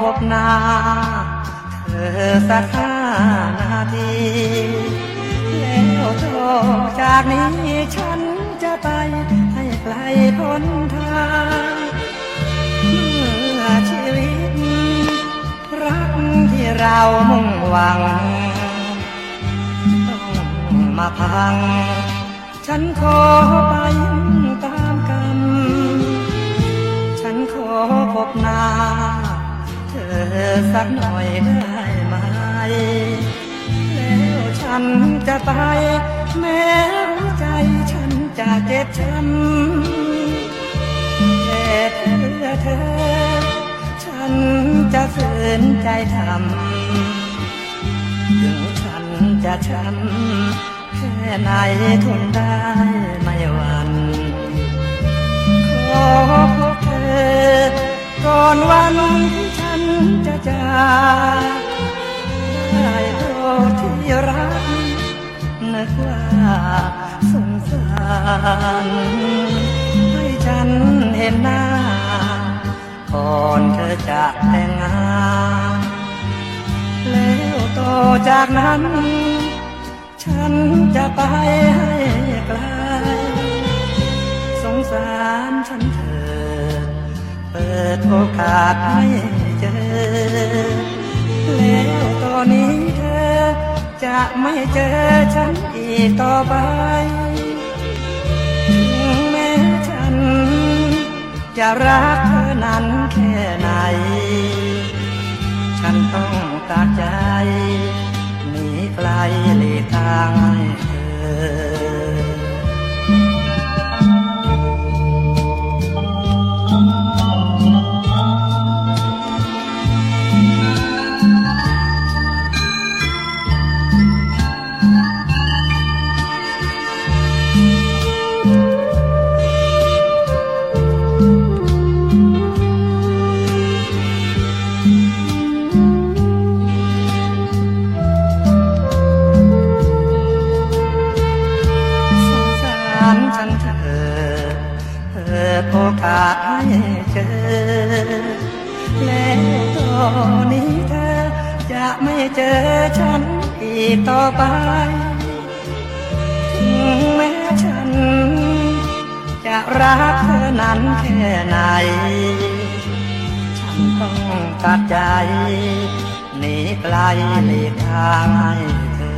พบหน้าเธอสักห้านาทีแล้วโทจากนี้ฉันจะไปให้ไกลพ้นทางเมื่อชีวิต รักที่เรามุ่งหวัง ต้องมาพัง ฉันขอไปตามกรรมฉันขอพบหน้า เธอสักหน่อยได้ไหม แล้วฉันจะไป แม้หัวใจฉันจะเจ็บช้ำแต่เพื่อเธอ ฉันจะฝืนใจทำถึงฉันจะช้ำแค่ไหนทนได้ไม่หวันขอพบเธอก่อนวันที่ฉัน จะจากได้โปรดที่รักนึกว่าสงสารให้ฉันเห็นหน้า ก่อนเธอจะแต่งงานแล้วต่อจากนั้น ฉันจะไปให้ไกลสงสารฉันเธอเปิดโอกาสให้ เจอ แล้วตอนนี้เธอ จะไม่เจอฉันอีกต่อไป ถึงแม้ฉัน จะรักเธอนั้นแค่ไหน ฉันต้องตัดใจหนีไกลหลีกทางให้เธอ ดโอกาสให้เจอ แล้วตอนนี้เธอจะไม่เจอฉันอีกต่อไป ถึงแม้ฉัน จะรักเธอนั้นแค่ไหน ฉันต้องตัดใจหนีไกลหลีกทางให้เธอ